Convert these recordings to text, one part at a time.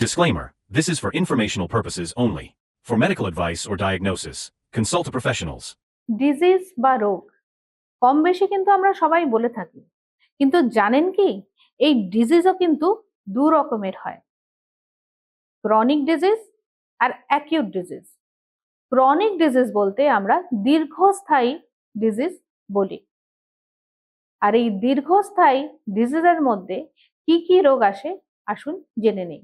Disclaimer This is for informational purposes only. For medical advice or diagnosis, consult a professionals. Disease বা রোগ কম বেশি কিন্তু আমরা সবাই বলে থাকি। কিন্তু জানেন কি? এই ডিজিজও কিন্তু দু রকমের হয়। ক্রনিক ডিজিজ আর অ্যাকিউট ডিজিজ ক্রনিক ডিজিজ বলতে আমরা দীর্ঘস্থায়ী ডিজিজ বলি। আর এই দীর্ঘস্থায়ী ডিজিজের মধ্যে কি কি রোগ আসে? আসুন জেনে নেই।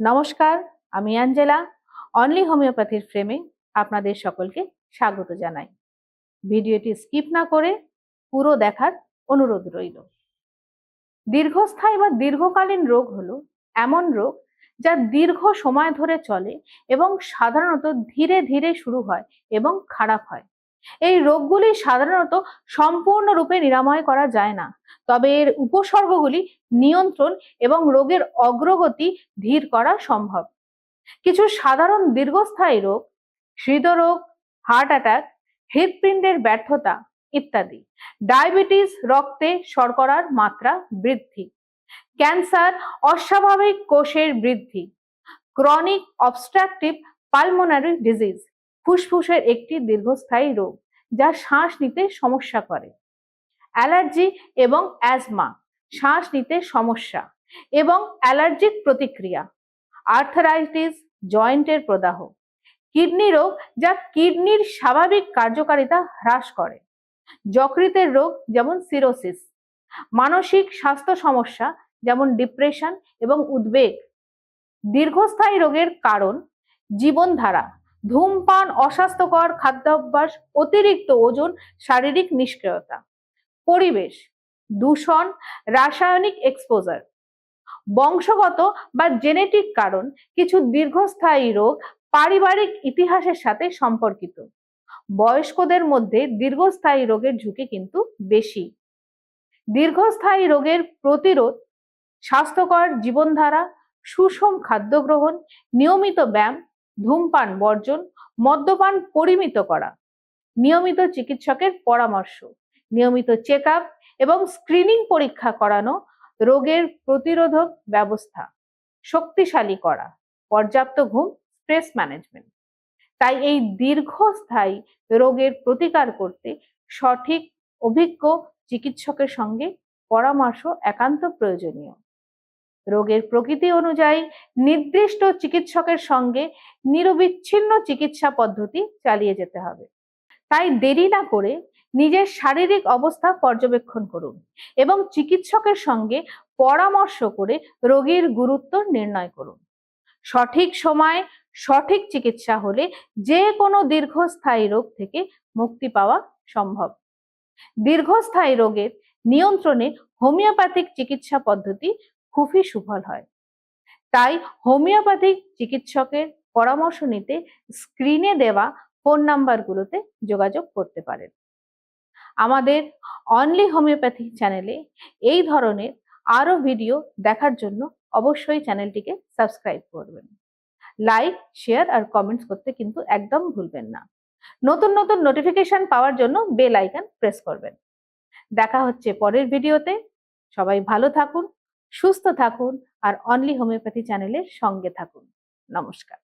নমস্কার, আমি অ্যাঞ্জেলা। অনলি হোমিওপ্যাথির ফ্রেমে আপনাদের সকলকে স্বাগত জানাই। ভিডিওটি স্কিপ না করে পুরো দেখার অনুরোধ রইল। দীর্ঘস্থায়ী বা দীর্ঘকালীন রোগ হলো এমন রোগ যা দীর্ঘ সময় ধরে চলে এবং সাধারণত ধীরে ধীরে শুরু হয় এবং খারাপ হয়। এই রোগগুলি সাধারণত সম্পূর্ণরূপে নিরাময় করা যায় না। তবে এর উপসর্গগুলি নিয়ন্ত্রণ এবং রোগের অগ্রগতি ধীর করা সম্ভব। কিছু সাধারণ দীর্ঘস্থায়ী রোগ, হৃদরোগ, হার্ট অ্যাটাক হৃদপিণ্ডের ব্যর্থতা ইত্যাদি। ডায়াবেটিস রক্তে শর্করার মাত্রা বৃদ্ধি। ক্যান্সার অস্বাভাবিক কোষের বৃদ্ধি। Chronic obstructive pulmonary disease. ফুসফুসের একটি দীর্ঘস্থায়ী রোগ যা শ্বাস নিতে সমস্যা করে। অ্যালার্জি এবং অ্যাজমা, শ্বাস নিতে সমস্যা এবং অ্যালার্জিক প্রতিক্রিয়া। আর্থারাইটিস, জয়েন্টের প্রদাহ, কিডনি রোগ যা কিডনির স্বাভাবিক কার্যকারিতা হ্রাস করে। যকৃতের রোগ যেমন সিরোসিস, মানসিক স্বাস্থ্য সমস্যা যেমন ডিপ্রেশন এবং উদ্বেগ। দীর্ঘস্থায়ী রোগের কারণ জীবনধারা ধূমপান, অস্বাস্থ্যকর খাদ্যাভ্যাস, অতিরিক্ত ওজন, শারীরিক নিষ্ক্রিয়তা। পরিবেশ, দূষণ, রাসায়নিক এক্সপোজার বংশগত বা জেনেটিক কারণ, কিছু দীর্ঘস্থায়ী রোগ পারিবারিক ইতিহাসের সাথে সম্পর্কিত। বয়স্কদের মধ্যে দীর্ঘস্থায়ী রোগের ঝুঁকি কিন্তু বেশি। দীর্ঘস্থায়ী রোগের প্রতিরোধ, স্বাস্থ্যকর জীবনধারা, সুষম খাদ্য গ্রহণ, নিয়মিত ব্যায়াম ধূমপান বর্জন, মদ্যপান পরিমিত করা, নিয়মিত চিকিৎসকের পরামর্শ, নিয়মিত চেক এবং স্ক্রিনিং পরীক্ষা করানো রোগের প্রতিরোধক ব্যবস্থা, শক্তিশালী করা, পর্যাপ্ত ঘুম স্ট্রেস ম্যানেজমেন্ট তাই এই দীর্ঘস্থায়ী রোগের প্রতিকার করতে সঠিক, অভিজ্ঞ চিকিৎসকের সঙ্গে পরামর্শ একান্ত প্রয়োজনীয়। রোগের প্রকৃতি অনুযায়ী নির্দিষ্ট চিকিৎসকের সঙ্গে নিরবিচ্ছিন্ন চিকিৎসা পদ্ধতি চালিয়ে যেতে হবে। তাই দেরি না করে নিজের শারীরিক অবস্থা পর্যবেক্ষণ করুন এবং চিকিৎসকের সঙ্গে পরামর্শ করে রোগীর গুরুত্ব নির্ণয় করুন। সঠিক সময়ে সঠিক চিকিৎসা হলে যে কোনো দীর্ঘস্থায়ী রোগ থেকে মুক্তি পাওয়া সম্ভব। দীর্ঘস্থায়ী রোগের নিয়ন্ত্রণে হোমিওপ্যাথিক চিকিৎসা পদ্ধতি খুবই সুফল হয়। তাই হোমিওপ্যাথিক চিকিৎসকের পরামর্শ নিতে স্ক্রিনে দেওয়া ফোন নাম্বারগুলোতে যোগাযোগ করতে পারেন। আমাদের অনলি হোমিওপ্যাথি চ্যানেলে এই ধরনের আরও ভিডিও দেখার জন্য অবশ্যই চ্যানেলটিকে সাবস্ক্রাইব করবেন। লাইক শেয়ার আর কমেন্টস করতে কিন্তু একদম ভুলবেন না। নতুন নতুন নোটিফিকেশন পাওয়ার জন্য বেল আইকন প্রেস করবেন। দেখা হচ্ছে পরের ভিডিওতে সবাই ভালো থাকুন। সুস্থ থাকুন আর অনলি হোমিওপ্যাথি চ্যানেলের সঙ্গে থাকুন। নমস্কার।